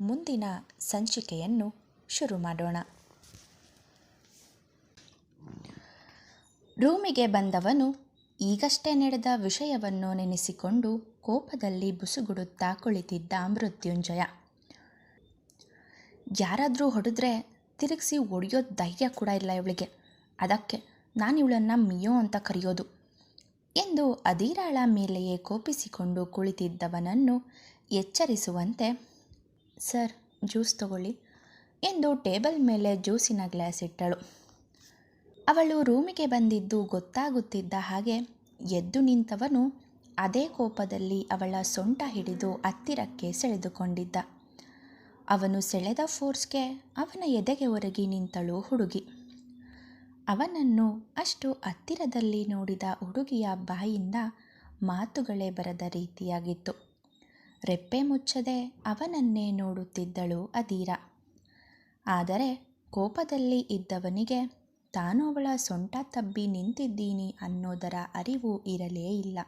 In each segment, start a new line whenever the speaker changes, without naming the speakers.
ಮುಂದಿನ ಸಂಚಿಕೆಯನ್ನು ಶುರು ಮಾಡೋಣ. ರೂಮಿಗೆ ಬಂದವನು ಈಗಷ್ಟೇ ನಡೆದ ವಿಷಯವನ್ನು ನೆನೆಸಿಕೊಂಡು ಕೋಪದಲ್ಲಿ ಬುಸುಗುಡುತ್ತಾ ಕುಳಿತಿದ್ದ ಮೃತ್ಯುಂಜಯ. ಯಾರಾದರೂ ಹೊಡೆದ್ರೆ ತಿರುಗಿಸಿ ಒಡೆಯೋ ಧೈರ್ಯ ಕೂಡ ಇಲ್ಲ ಇವಳಿಗೆ. ಅದಕ್ಕೆ ನಾನು ಇವಳನ್ನು ಮಿಯೋ ಅಂತ ಕರೆಯೋದು ಎಂದು ಅಧೀರಾಳ ಮೇಲೆಯೇ ಕೋಪಿಸಿಕೊಂಡು ಕುಳಿತಿದ್ದವನನ್ನು ಎಚ್ಚರಿಸುವಂತೆ ಸರ್, ಜ್ಯೂಸ್ ತಗೊಳ್ಳಿ. ಎಂದು ಟೇಬಲ್ ಮೇಲೆ ಜ್ಯೂಸಿನ ಗ್ಲಾಸ್ ಇಟ್ಟಳು. ಅವಳು ರೂಮಿಗೆ ಬಂದಿದ್ದು ಗೊತ್ತಾಗುತ್ತಿದ್ದ ಹಾಗೆ ಎದ್ದು ನಿಂತವನು ಅದೇ ಕೋಪದಲ್ಲಿ ಅವಳ ಸೊಂಟ ಹಿಡಿದು ಹತ್ತಿರಕ್ಕೆ ಸೆಳೆದುಕೊಂಡಿದ್ದ. ಅವನು ಸೆಳೆದ ಫೋರ್ಸ್ಗೆ ಅವನ ಎದೆಗೆ ಒರಗಿ ನಿಂತಳು ಹುಡುಗಿ. ಅವನನ್ನು ಅಷ್ಟು ಹತ್ತಿರದಲ್ಲಿ ನೋಡಿದ ಹುಡುಗಿಯ ಬಾಯಿಂದ ಮಾತುಗಳೇ ಬರದ ರೀತಿಯಾಗಿತ್ತು. ರೆಪ್ಪೆ ಮುಚ್ಚದೆ ಅವನನ್ನೇ ನೋಡುತ್ತಿದ್ದಳು ಅದೀರ ಆದರೆ ಕೋಪದಲ್ಲಿ ಇದ್ದವನಿಗೆ, ತಾನು ಅವಳ ಸೊಂಟ ತಬ್ಬಿ ನಿಂತಿದ್ದೀನಿ ಅನ್ನೋದರ ಅರಿವು ಇರಲೇ ಇಲ್ಲ.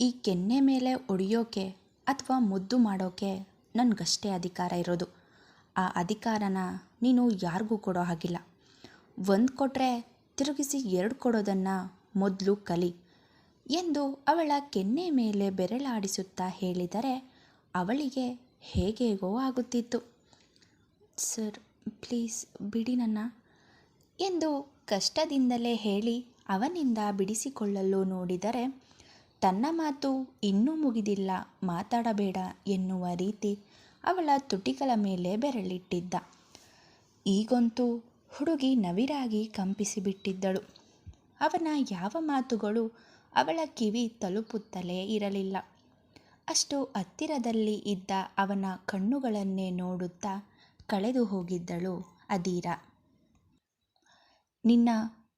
ಈ ಕೆನ್ನೆ ಮೇಲೆ ಒಡೆಯೋಕೆ ಅಥವಾ ಮುದ್ದು ಮಾಡೋಕೆ ನನಗಷ್ಟೇ ಅಧಿಕಾರ ಇರೋದು. ಆ ಅಧಿಕಾರನ ನೀನು ಯಾರಿಗೂ ಕೊಡೋ ಹಾಗಿಲ್ಲ. ಒಂದು ಕೊಟ್ಟರೆ ತಿರುಗಿಸಿ ಎರಡು ಕೊಡೋದನ್ನು ಮೊದಲು ಕಲಿ. ಎಂದು ಅವಳ ಕೆನ್ನೆ ಮೇಲೆ ಬೆರಳಾಡಿಸುತ್ತಾ ಹೇಳಿದರೆ ಅವಳಿಗೆ ಹೇಗೇಗೋ ಆಗುತ್ತಿತ್ತು? ಸರ್, ಪ್ಲೀಸ್ ಬಿಡಿ ನನ್ನ ಎಂದು ಕಷ್ಟದಿಂದಲೇ ಹೇಳಿ ಅವನಿಂದ ಬಿಡಿಸಿಕೊಳ್ಳಲು ನೋಡಿದರೆ, ತನ್ನ ಮಾತು ಇನ್ನೂ ಮುಗಿದಿಲ್ಲ, ಮಾತಾಡಬೇಡ ಎನ್ನುವ ರೀತಿ ಅವಳ ತುಟಿಗಳ ಮೇಲೆ ಬೆರಳಿಟ್ಟಿದ್ದ. ಈಗಂತೂ ಹುಡುಗಿ ನವಿರಾಗಿ ಕಂಪಿಸಿಬಿಟ್ಟಿದ್ದಳು. ಅವನ ಯಾವ ಮಾತುಗಳು ಅವಳ ಕಿವಿ ತಲುಪುತ್ತಲೇ ಇರಲಿಲ್ಲ. ಅಷ್ಟು ಹತ್ತಿರದಲ್ಲಿ ಇದ್ದ ಅವನ ಕಣ್ಣುಗಳನ್ನೇ ನೋಡುತ್ತಾ ಕಳೆದು ಹೋಗಿದ್ದಳು ಅದೀರ ನಿನ್ನ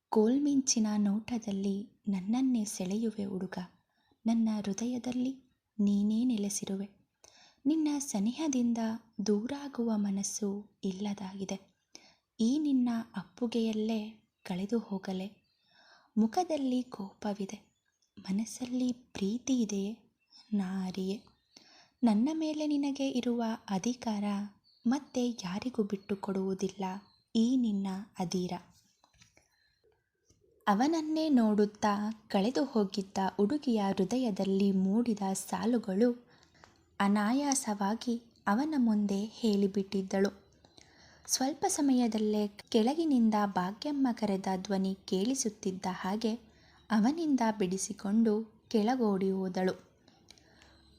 ಕೋಲ್ಮಿಂಚಿನ ನೋಟದಲ್ಲಿ ನನ್ನನ್ನೇ ಸೆಳೆಯುವೆ ಹುಡುಗ. ನನ್ನ ಹೃದಯದಲ್ಲಿ ನೀನೇ ನೆಲೆಸಿರುವೆ. ನಿನ್ನ ಸನಿಹದಿಂದ ದೂರಾಗುವ ಮನಸ್ಸು ಇಲ್ಲದಾಗಿದೆ. ಈ ನಿನ್ನ ಅಪ್ಪುಗೆಯಲ್ಲೇ ಕಳೆದು ಹೋಗಲೆ. ಮುಖದಲ್ಲಿ ಕೋಪವಿದೆ. ಮನಸ್ಸಲ್ಲಿ ಪ್ರೀತಿ ಇದೆಯೇ ನಾರಿಯೇ ನನ್ನ ಮೇಲೆ ನಿನಗೆ ಇರುವ ಅಧಿಕಾರ ಮತ್ತೆ ಯಾರಿಗೂ ಬಿಟ್ಟು ಕೊಡುವುದಿಲ್ಲ ಈ ನಿನ್ನ ಅಧೀರ. ಅವನನ್ನೇ ನೋಡುತ್ತಾ ಕಳೆದು ಹೋಗಿದ್ದ ಹುಡುಗಿಯ ಹೃದಯದಲ್ಲಿ ಮೂಡಿದ ಸಾಲುಗಳು ಅನಾಯಾಸವಾಗಿ ಅವನ ಮುಂದೆ ಹೇಳಿಬಿಟ್ಟಿದ್ದಳು. ಸ್ವಲ್ಪ ಸಮಯದಲ್ಲೇ ಕೆಳಗಿನಿಂದ ಭಾಗ್ಯಮ್ಮ ಕರೆದ ಧ್ವನಿ ಕೇಳಿಸುತ್ತಿದ್ದ ಹಾಗೆ ಅವನಿಂದ ಬಿಡಿಸಿಕೊಂಡು ಕೆಳಗೋಡಿ ಹೋದಳು.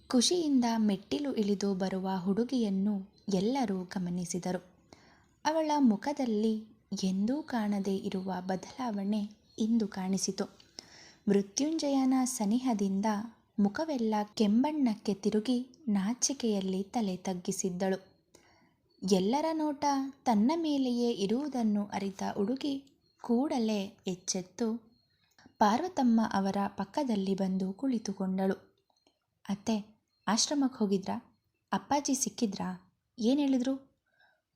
ಖುಷಿಯಿಂದ ಮೆಟ್ಟಿಲು ಇಳಿದು ಬರುವ ಹುಡುಗಿಯನ್ನು ಎಲ್ಲರೂ ಗಮನಿಸಿದರು. ಅವಳ ಮುಖದಲ್ಲಿ ಎಂದೂ ಕಾಣದೇ ಇರುವ ಬದಲಾವಣೆ ಇಂದು ಕಾಣಿಸಿತು. ಮೃತ್ಯುಂಜಯನ ಸನಿಹದಿಂದ ಮುಖವೆಲ್ಲ ಕೆಂಬಣ್ಣಕ್ಕೆ ತಿರುಗಿ ನಾಚಿಕೆಯಲ್ಲಿ ತಲೆ ತಗ್ಗಿಸಿದ್ದಳು. ಎಲ್ಲರ ನೋಟ ತನ್ನ ಮೇಲೆಯೇ ಇರುವುದನ್ನು ಅರಿತ ಹುಡುಗಿ ಕೂಡಲೇ ಎಚ್ಚೆತ್ತು ಪಾರ್ವತಮ್ಮ ಅವರ ಪಕ್ಕದಲ್ಲಿ ಬಂದು ಕುಳಿತುಕೊಂಡಳು. ಅತ್ತೆ, ಆಶ್ರಮಕ್ಕೆ ಹೋಗಿದ್ರಾ? ಅಪ್ಪಾಜಿ ಸಿಕ್ಕಿದ್ರಾ? ಏನು ಹೇಳಿದ್ರು?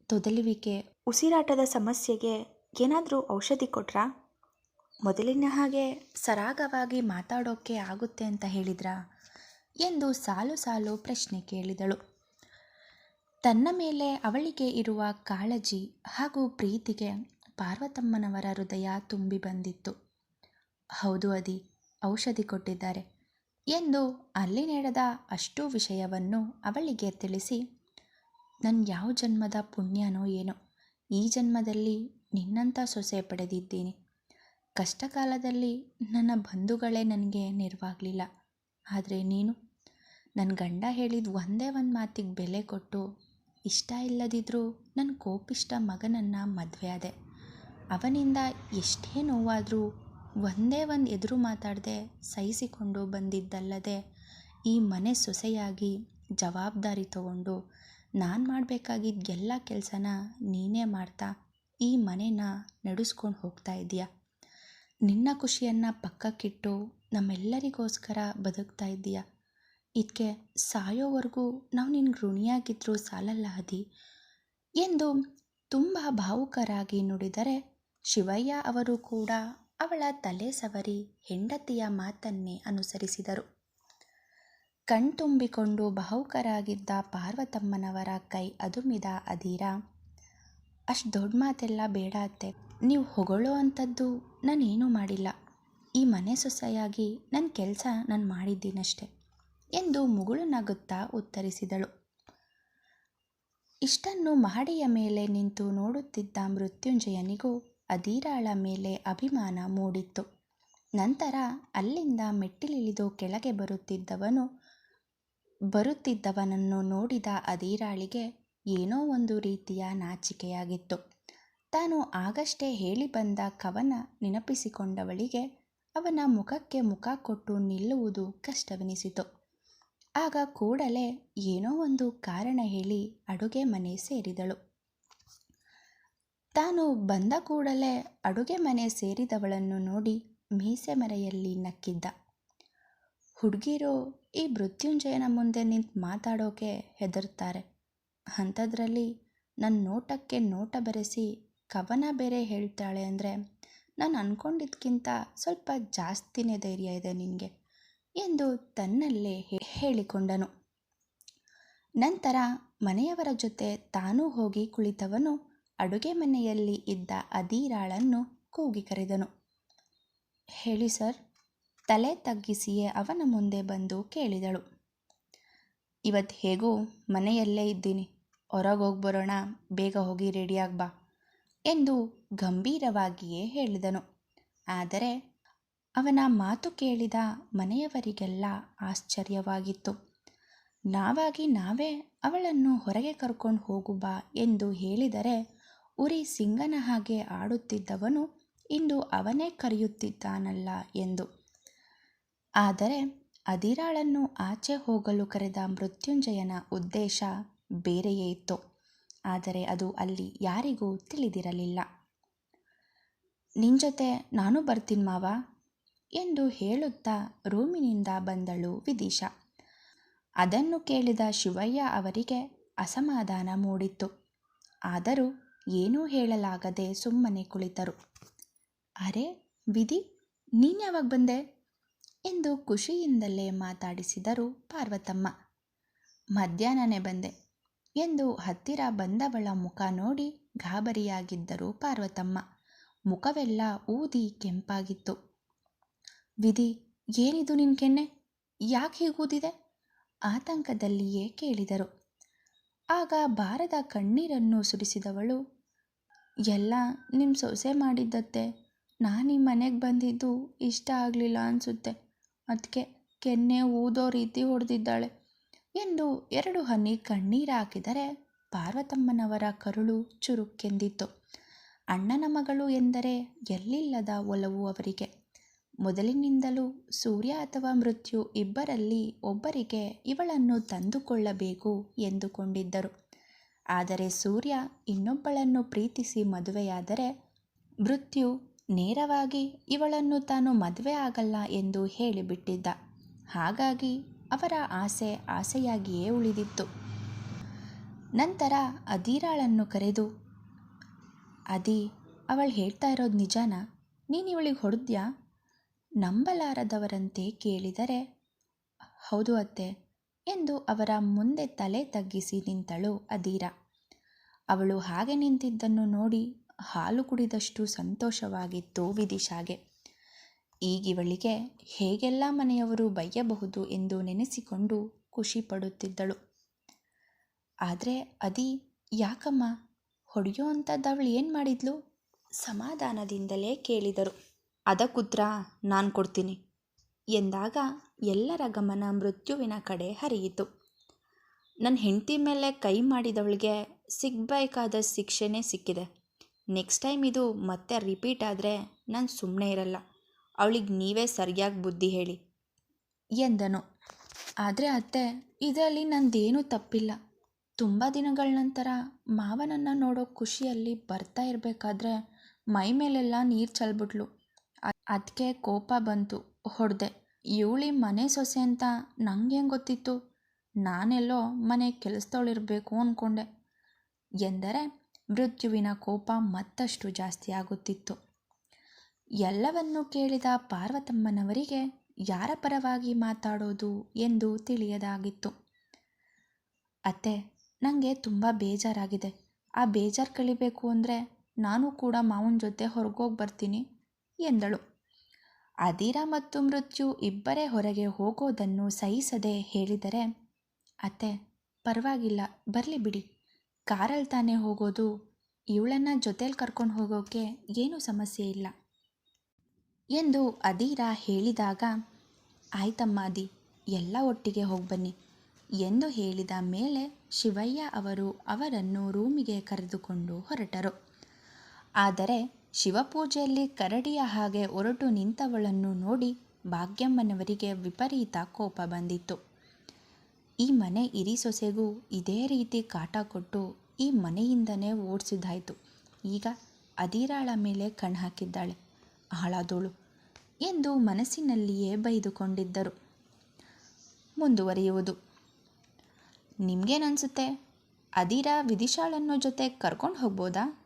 ತೊದಲುವಿಕೆ, ಉಸಿರಾಟದ ಸಮಸ್ಯೆಗೆ ಏನಾದರೂ ಔಷಧಿ ಕೊಟ್ರಾ? ಮೊದಲಿನ ಹಾಗೆ ಸರಾಗವಾಗಿ ಮಾತಾಡೋಕ್ಕೆ ಆಗುತ್ತೆ ಅಂತ ಹೇಳಿದ್ರಾ? ಎಂದು ಸಾಲು ಸಾಲು ಪ್ರಶ್ನೆ ಕೇಳಿದಳು. ತನ್ನ ಮೇಲೆ ಅವಳಿಗೆ ಇರುವ ಕಾಳಜಿ ಹಾಗೂ ಪ್ರೀತಿಗೆ ಪಾರ್ವತಮ್ಮನವರ ಹೃದಯ ತುಂಬಿ ಬಂದಿತ್ತು. ಹೌದು ಅದಿ, ಔಷಧಿ ಕೊಟ್ಟಿದ್ದಾರೆ. ಎಂದು ಅಲ್ಲಿ ನಡೆದ ಅಷ್ಟು ವಿಷಯವನ್ನು ಅವಳಿಗೆ ತಿಳಿಸಿ ನನ್ನ ಯಾವ ಜನ್ಮದ ಪುಣ್ಯನೋ ಏನೋ, ಈ ಜನ್ಮದಲ್ಲಿ ನಿನ್ನಂಥ ಸೊಸೆ ಪಡೆದಿದ್ದೀನಿ. ಕಷ್ಟಕಾಲದಲ್ಲಿ ನನ್ನ ಬಂಧುಗಳೇ ನನಗೆ ನೆರವಾಗಲಿಲ್ಲ. ಆದರೆ ನೀನು? ನನ್ನ ಗಂಡ ಹೇಳಿದ ಒಂದೇ ಒಂದು ಮಾತಿಗೆ ಬೆಲೆ ಕೊಟ್ಟು ಇಷ್ಟ ಇಲ್ಲದಿದ್ದರೂ ನನ್ನ ಕೋಪಿಷ್ಟ ಮಗನನ್ನು ಮದುವೆ ಆದೆ. ಅವನಿಂದ ಎಷ್ಟೇ ನೋವಾದರೂ ಒಂದೇ ಒಂದು ಎದುರು ಮಾತಾಡದೆ ಸಹಿಸಿಕೊಂಡು ಬಂದಿದ್ದಲ್ಲದೆ ಈ ಮನೆ ಸೊಸೆಯಾಗಿ ಜವಾಬ್ದಾರಿ ತಗೊಂಡು ನಾನು ಮಾಡಬೇಕಾಗಿದ್ದ ಎಲ್ಲ ಕೆಲಸನ ನೀನೇ ಮಾಡ್ತಾ ಈ ಮನೇನ ನಡೆಸ್ಕೊಂಡು ಹೋಗ್ತಾ ಇದ್ದೀಯ? ನಿನ್ನ ಖುಷಿಯನ್ನು ಪಕ್ಕಕ್ಕಿಟ್ಟು ನಮ್ಮೆಲ್ಲರಿಗೋಸ್ಕರ ಬದುಕ್ತಾ ಇದ್ದೀಯ? ಇದಕ್ಕೆ ಸಾಯೋವರೆಗೂ ನಾವು ನಿನ್ನ ಋಣಿಯಾಗಿದ್ದರೂ ಸಾಲಲ್ಲ ಅದಿ. ಎಂದು ತುಂಬ ಭಾವುಕರಾಗಿ ನುಡಿದರೆ ಶಿವಯ್ಯ ಅವರು ಕೂಡ ಅವಳ ತಲೆ ಸವರಿ ಹೆಂಡತಿಯ ಮಾತನ್ನೇ ಅನುಸರಿಸಿದರು. ಕಣ್ತುಂಬಿಕೊಂಡು ಬಹುಕರಾಗಿದ್ದ ಪಾರ್ವತಮ್ಮನವರ ಕೈ ಅದುಮಿದ ಅಧೀರ, ಅಷ್ಟು ದೊಡ್ಡ ಮಾತೆಲ್ಲ ಬೇಡ ಅತ್ತೆ. ನೀವು ಹೊಗಳೋ ಅಂಥದ್ದು ನಾನೇನೂ ಮಾಡಿಲ್ಲ. ಈ ಮನೆ ಸೊಸೆಯಾಗಿ ನನ್ನ ಕೆಲಸ ನಾನು ಮಾಡಿದ್ದೀನಷ್ಟೆ ಎಂದು ಮುಗುಳು ನಗುತ್ತಾ ಉತ್ತರಿಸಿದಳು. ಇಷ್ಟನ್ನು ಮಹಡಿಯ ಮೇಲೆ ನಿಂತು ನೋಡುತ್ತಿದ್ದ ಮೃತ್ಯುಂಜಯನಿಗೂ ಅಧೀರಾಳ ಮೇಲೆ ಅಭಿಮಾನ ಮೂಡಿತ್ತು. ನಂತರ ಅಲ್ಲಿಂದ ಮೆಟ್ಟಿಲಿಳಿದು ಕೆಳಗೆ ಬರುತ್ತಿದ್ದವನು, ಬರುತ್ತಿದ್ದವನನ್ನು ನೋಡಿದ ಅಧೀರಾಳಿಗೆ ಏನೋ ಒಂದು ರೀತಿಯ ನಾಚಿಕೆಯಾಗಿತ್ತು. ತಾನು ಆಗಷ್ಟೇ ಹೇಳಿ ಬಂದ ಕವನ ನೆನಪಿಸಿಕೊಂಡವಳಿಗೆ ಅವನ ಮುಖಕ್ಕೆ ಮುಖ ಕೊಟ್ಟು ನಿಲ್ಲುವುದು ಕಷ್ಟವೆನಿಸಿತು. ಆಗ ಕೂಡಲೇ ಏನೋ ಒಂದು ಕಾರಣ ಹೇಳಿ ಅಡುಗೆ ಮನೆ ಸೇರಿದಳು. ತಾನು ಬಂದ ಕೂಡಲೇ ಅಡುಗೆ ಮನೆ ಸೇರಿದವಳನ್ನು ನೋಡಿ ಮೀಸೆ ಮರೆಯಲ್ಲಿ ನಕ್ಕಿದ್ದ. ಹುಡುಗಿರು ಈ ಮೃತ್ಯುಂಜಯನ ಮುಂದೆ ನಿಂತು ಮಾತಾಡೋಕೆ ಹೆದರ್ತಾರೆ. ಅಂಥದ್ರಲ್ಲಿ ನನ್ನ ನೋಟಕ್ಕೆ ನೋಟ ಬೆರೆಸಿ ಕವನ ಬೇರೆ ಹೇಳ್ತಾಳೆ ಅಂದರೆ ನಾನು ಅಂದ್ಕೊಂಡಿದ್ದಕ್ಕಿಂತ ಸ್ವಲ್ಪ ಜಾಸ್ತಿನೇ ಧೈರ್ಯ ಇದೆ ನಿನಗೆ ಎಂದು ತನ್ನಲ್ಲೇ ಹೇಳಿಕೊಂಡನು. ನಂತರ ಮನೆಯವರ ಜೊತೆ ತಾನೂ ಹೋಗಿ ಕುಳಿತವನು ಅಡುಗೆ ಮನೆಯಲ್ಲಿ ಇದ್ದ ಅಧೀರಾಳನ್ನು ಕೂಗಿ ಕರೆದನು. ಹೇಳಿ ಸರ್, ತಲೆ ತಗ್ಗಿಸಿಯೇ ಅವನ ಮುಂದೆ ಬಂದು ಕೇಳಿದಳು. ಇವತ್ತು ಹೇಗೂ ಮನೆಯಲ್ಲೇ ಇದ್ದೀನಿ. ಹೊರಗೆ ಹೋಗಿ ಬರೋಣ ಬೇಗ ಹೋಗಿ ರೆಡಿಯಾಗಿ ಬಾ, ಎಂದು ಗಂಭೀರವಾಗಿಯೇ ಹೇಳಿದನು. ಆದರೆ ಅವನ ಮಾತು ಕೇಳಿದ ಮನೆಯವರಿಗೆಲ್ಲ ಆಶ್ಚರ್ಯವಾಗಿತ್ತು. ನಾವಾಗಿ ನಾವೇ ಅವಳನ್ನು ಹೊರಗೆ ಕರ್ಕೊಂಡು ಹೋಗು ಬಾ ಎಂದು ಹೇಳಿದರೆ ಉರಿ ಸಿಂಗನ ಹಾಗೆ ಆಡುತ್ತಿದ್ದವನು ಇಂದು ಅವನೇ ಕರೆಯುತ್ತಿದ್ದಾನಲ್ಲ ಎಂದು. ಆದರೆ ಅದಿರಾಳನ್ನು ಆಚೆ ಹೋಗಲು ಕರೆದ ಮೃತ್ಯುಂಜಯನ ಉದ್ದೇಶ ಬೇರೆಯೇ ಇತ್ತು. ಆದರೆ ಅದು ಅಲ್ಲಿ ಯಾರಿಗೂ ತಿಳಿದಿರಲಿಲ್ಲ. ನಿನ್ನ ಜೊತೆ ನಾನು ಬರ್ತೀನಿ ಮಾವ ಎಂದು ಹೇಳುತ್ತಾ ರೂಮಿನಿಂದ ಬಂದಳು ವಿದಿಶಾ ಅದನ್ನು ಕೇಳಿದ ಶಿವಯ್ಯ ಅವರಿಗೆ ಅಸಮಾಧಾನ ಮೂಡಿತ್ತು. ಆದರೂ ಏನೂ ಹೇಳಲಾಗದೆ ಸುಮ್ಮನೆ ಕುಳಿತರು. ಅರೆ, ವಿಧಿ ನೀನ್ಯಾವಾಗ ಬಂದೆ? ಎಂದು ಖುಷಿಯಿಂದಲೇ ಮಾತಾಡಿಸಿದರು ಪಾರ್ವತಮ್ಮ. ಮಧ್ಯಾಹ್ನನೇ ಬಂದೆ ಎಂದು ಹತ್ತಿರ ಬಂದವಳ ಮುಖ ನೋಡಿ ಗಾಬರಿಯಾಗಿದ್ದರು ಪಾರ್ವತಮ್ಮ. ಮುಖವೆಲ್ಲ ಊದಿ ಕೆಂಪಾಗಿತ್ತು. ವಿಧಿ, ಏನಿದು ನಿನ್ನ ಕೆನ್ನೆ? ಯಾಕೆ ಹೀಗೂದಿದೆ ಆತಂಕದಲ್ಲಿಯೇ ಕೇಳಿದರು. ಆಗ ಬಾರದ ಕಣ್ಣೀರನ್ನು ಸುರಿಸಿದವಳು, ಎಲ್ಲ ನಿಮ್ಮ ಸೊಸೆ ಮಾಡಿದ್ದತ್ತೆ. ನಾನು ಈ ಮನೆಗೆ ಬಂದಿದ್ದು ಇಷ್ಟ ಆಗಲಿಲ್ಲ ಅನಿಸುತ್ತೆ. ಅದಕ್ಕೆ ಕೆನ್ನೆ ಊದೋ ರೀತಿ ಹೊಡೆದಿದ್ದಾಳೆ ಎಂದು ಎರಡು ಹನಿ ಕಣ್ಣೀರು ಹಾಕಿದರೆ ಪಾರ್ವತಮ್ಮನವರ ಕರುಳು ಚುರುಕೆಂದಿತ್ತು. ಅಣ್ಣನ ಮಗಳು ಎಂದರೆ ಎಲ್ಲಿಲ್ಲದ ಒಲವು ಅವರಿಗೆ. ಮೊದಲಿನಿಂದಲೂ ಸೂರ್ಯ ಅಥವಾ ಮೃತ್ಯು ಇಬ್ಬರಲ್ಲಿ ಒಬ್ಬರಿಗೆ ಇವಳನ್ನು ತಂದುಕೊಳ್ಳಬೇಕು ಎಂದುಕೊಂಡಿದ್ದರು. ಆದರೆ ಸೂರ್ಯ ಇನ್ನೊಬ್ಬಳನ್ನು ಪ್ರೀತಿಸಿ ಮದುವೆಯಾದರೆ ಮೃತ್ಯು ನೇರವಾಗಿ ಇವಳನ್ನು ತಾನು ಮದುವೆ ಆಗಲ್ಲ ಎಂದು ಹೇಳಿಬಿಟ್ಟಿದ್ದ. ಹಾಗಾಗಿ ಅವರ ಆಸೆ ಆಸೆಯಾಗಿಯೇ ಉಳಿದಿತ್ತು. ನಂತರ ಅದೀರಾಳನ್ನು ಕರೆದು, ಅದಿ, ಅವಳು ಹೇಳ್ತಾ ಇರೋದು ನಿಜಾನ? ನೀನು ಇವಳಿಗೆ ಹೊಡೆದ್ಯಾ? ನಂಬಲಾರದವರಂತೆ ಕೇಳಿದರೆ, ಹೌದು ಅತ್ತೆ ಎಂದು ಅವರ ಮುಂದೆ ತಲೆ ತಗ್ಗಿಸಿ ನಿಂತಳು ಅದೀರ ಅವಳು ಹಾಗೆ ನಿಂತಿದ್ದನ್ನು ನೋಡಿ ಹಾಲು ಕುಡಿದಷ್ಟು ಸಂತೋಷವಾಗಿತ್ತು ವಿದಿಶಾಗೆ ಈಗಿವಳಿಗೆ ಹೇಗೆಲ್ಲ ಮನೆಯವರು ಬೈಯಬಹುದು ಎಂದು ನೆನೆಸಿಕೊಂಡು ಖುಷಿ ಪಡುತ್ತಿದ್ದಳು. ಆದರೆ ಅದಿ ಯಾಕಮ್ಮ ಹೊಡೆಯೋ ಅಂಥದ್ದು ಅವಳು ಏನು ಮಾಡಿದ್ಲು? ಸಮಾಧಾನದಿಂದಲೇ ಕೇಳಿದರು. ಅದಕ್ಕುತ್ರ ನಾನು ಕೊಡ್ತೀನಿ. ಎಂದಾಗ ಎಲ್ಲರ ಗಮನ ಮೃತ್ಯುವಿನ ಕಡೆ ಹರಿಯಿತು. ನನ್ನ ಹೆಂಡತಿ ಮೇಲೆ ಕೈ ಮಾಡಿದವಳಿಗೆ ಸಿಗಬೇಕಾದ ಶಿಕ್ಷೆನೇ ಸಿಕ್ಕಿದೆ. ನೆಕ್ಸ್ಟ್ ಟೈಮ್ ಇದು ಮತ್ತೆ ರಿಪೀಟ್ ಆದರೆ ನಾನು ಸುಮ್ಮನೆ ಇರಲ್ಲ. ಅವಳಿಗೆ ನೀವೇ ಸರಿಯಾಗಿ ಬುದ್ಧಿ ಹೇಳಿ. ಎಂದನು. ಆದರೆ ಅತ್ತೆ, ಇದರಲ್ಲಿ ನಂದೇನೂ ತಪ್ಪಿಲ್ಲ. ತುಂಬ ದಿನಗಳ ನಂತರ ಮಾವನನ್ನು ನೋಡೋ ಖುಷಿಯಲ್ಲಿ ಬರ್ತಾ ಇರಬೇಕಾದ್ರೆ ಮೈ ಮೇಲೆಲ್ಲ ನೀರು ಚೆಲ್ಬಿಟ್ಲು. ಅದಕ್ಕೆ ಕೋಪ ಬಂತು. ಹೊಡೆದೆ, ಇವಳಿ ಮನೆ ಸೊಸೆ ಅಂತ ನಂಗೆ ಹೆಂಗೆ ಗೊತ್ತಿತ್ತು? ನಾನೆಲ್ಲೋ ಮನೆ ಕೆಲಸದವಳಿರಬೇಕು ಅಂದ್ಕೊಂಡೆ ಎಂದರೆ, ಮೃತ್ಯುವಿನ ಕೋಪ ಮತ್ತಷ್ಟು ಜಾಸ್ತಿ ಆಗುತ್ತಿತ್ತು. ಎಲ್ಲವನ್ನೂ ಕೇಳಿದ ಪಾರ್ವತಮ್ಮನವರಿಗೆ ಯಾರ ಪರವಾಗಿ ಮಾತಾಡೋದು ಎಂದು ತಿಳಿಯದಾಗಿತ್ತು. ಅತ್ತೆ ನನಗೆ ತುಂಬ ಬೇಜಾರಾಗಿದೆ. ಆ ಬೇಜಾರು ಕಳಿಬೇಕು ಅಂದರೆ ನಾನು ಕೂಡ ಮಾವನ ಜೊತೆ ಹೊರಗೋಗಿ ಬರ್ತೀನಿ. ಎಂದಳು. ಅದಿರ ಮತ್ತು ಮೃತ್ಯು ಇಬ್ಬರೇ ಹೊರಗೆ ಹೋಗೋದನ್ನು ಸಹಿಸದೆ ಹೇಳಿದರೆ, ಅತ್ತೆ, ಪರವಾಗಿಲ್ಲ, ಬರಲಿ ಬಿಡಿ. ಕಾರಲ್ಲಿ ತಾನೇ ಹೋಗೋದು. ಇವಳನ್ನು ಜೊತೇಲಿ ಕರ್ಕೊಂಡು ಹೋಗೋಕ್ಕೆ ಏನೂ ಸಮಸ್ಯೆ ಇಲ್ಲ. ಎಂದು ಅದೀರ ಹೇಳಿದಾಗ, ಆಯ್ತಮ್ಮ ಅದಿ ಎಲ್ಲ ಒಟ್ಟಿಗೆ ಹೋಗ್ಬನ್ನಿ ಎಂದು ಹೇಳಿದ ಮೇಲೆ ಶಿವಯ್ಯ ಅವರು ಅವರನ್ನು ರೂಮಿಗೆ ಕರೆದುಕೊಂಡು ಹೊರಟರು. ಆದರೆ ಶಿವಪೂಜೆಯಲ್ಲಿ ಕರಡಿಯ ಹಾಗೆ ಒರಟು ನಿಂತವಳನ್ನು ನೋಡಿ ಭಾಗ್ಯಮ್ಮನವರಿಗೆ ವಿಪರೀತ ಕೋಪ ಬಂದಿತ್ತು. ಈ ಮನೆ ಇರಿ ಸೊಸೆಗೂ ಇದೇ ರೀತಿ ಕಾಟ ಕೊಟ್ಟು ಈ ಮನೆಯಿಂದನೇ ಓಡಿಸಿದಾಯಿತು ಈಗ ಅದಿರಾಳ ಮೇಲೆ ಕಣ್ಣು ಹಾಕಿದ್ದಾಳೆ. ಆಳಾದೋಳು ಎಂದು ಮನಸ್ಸಿನಲ್ಲಿಯೇ ಬೈದುಕೊಂಡಿದ್ದರು. ಮುಂದುವರಿಯುವುದು. ನಿಮಗೇನನ್ಸುತ್ತೆ? ಅದಿರ ವಿದಿಶಾಳನ್ನು ಜೊತೆ ಕರ್ಕೊಂಡು ಹೋಗ್ಬೋದಾ?